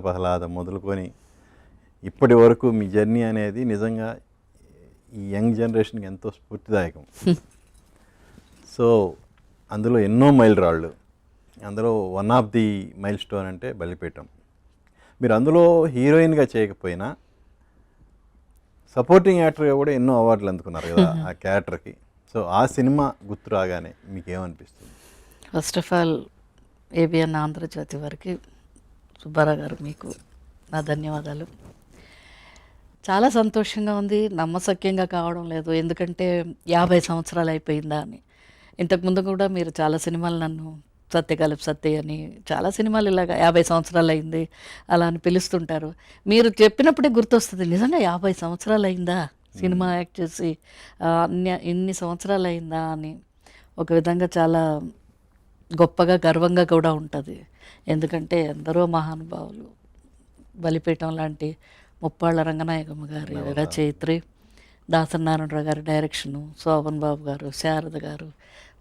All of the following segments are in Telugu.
ప్రహ్లాద మొదలుకొని ఇప్పటి వరకు మీ జర్నీ అనేది నిజంగా ఈ యంగ్ జనరేషన్కి ఎంతో స్ఫూర్తిదాయకం. సో అందులో ఎన్నో మైలురాళ్ళు. అందులో one of the milestone అంటే బలిపీఠం. మీరు అందులో హీరోయిన్గా చేయకపోయినా సపోర్టింగ్ యాక్టర్గా కూడా ఎన్నో అవార్డులు అందుకున్నారు కదా ఆ క్యారెక్టర్కి. సో ఆ సినిమా గుర్తు రాగానే మీకు ఏమనిపిస్తుంది first of all ABN Andhra Jyothi వారికి సుబ్బారావు గారు మీకు నా ధన్యవాదాలు. చాలా సంతోషంగా ఉంది. నమ్మసక్యంగా కావడం లేదు. ఎందుకంటే యాభై సంవత్సరాలు అయిపోయిందా అని. ఇంతకుముందు కూడా మీరు చాలా సినిమాలు నన్ను సత్యకాలపు సత్య అని చాలా సినిమాలు ఇలాగా యాభై సంవత్సరాలు అయింది అలా అని పిలుస్తుంటారు. మీరు చెప్పినప్పుడే గుర్తొస్తుంది. నిజంగా యాభై సంవత్సరాలు అయిందా సినిమా యాక్ట్ చేసి? అన్ని ఇన్ని సంవత్సరాలు అయిందా అని. ఒక విధంగా చాలా గొప్పగా గర్వంగా కూడా ఉంటుంది. ఎందుకంటే ఎందరో మహానుభావులు బలిపీఠం లాంటి ముప్పాళ్ళ రంగనాయకమ్మ గారి రచయిత్రి దాసనారాయణరావు గారి డైరెక్షను శోభన్ బాబు గారు శారద గారు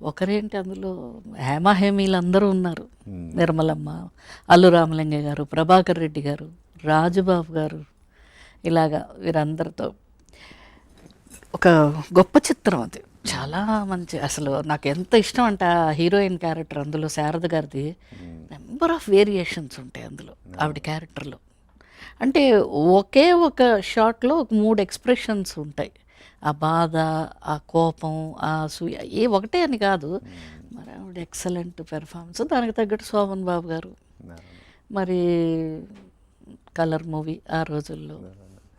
ఒకరేంటి అందులో హేమాహేమీలు అందరూ ఉన్నారు నిర్మలమ్మ అల్లు రామలింగ గారు ప్రభాకర్ రెడ్డి గారు రాజుబాబు గారు ఇలాగా వీరందరితో ఒక గొప్ప చిత్రం అది. చాలా మంచి అసలు నాకు ఎంత ఇష్టం అంటే ఆ హీరోయిన్ క్యారెక్టర్ అందులో శారద గారిది. నెంబర్ ఆఫ్ వేరియేషన్స్ ఉంటాయి అందులో ఆవిడ క్యారెక్టర్లో. అంటే ఒకే ఒక షాట్లో ఒక మూడు ఎక్స్ప్రెషన్స్ ఉంటాయి. ఆ బాధ ఆ కోపం ఆ సూయ ఏ ఒకటే అని కాదు. మరి ఆవిడ ఎక్సలెంట్ పెర్ఫార్మెన్స్. దానికి తగ్గట్టు శోభన్ బాబు గారు. మరి కలర్ మూవీ ఆ రోజుల్లో.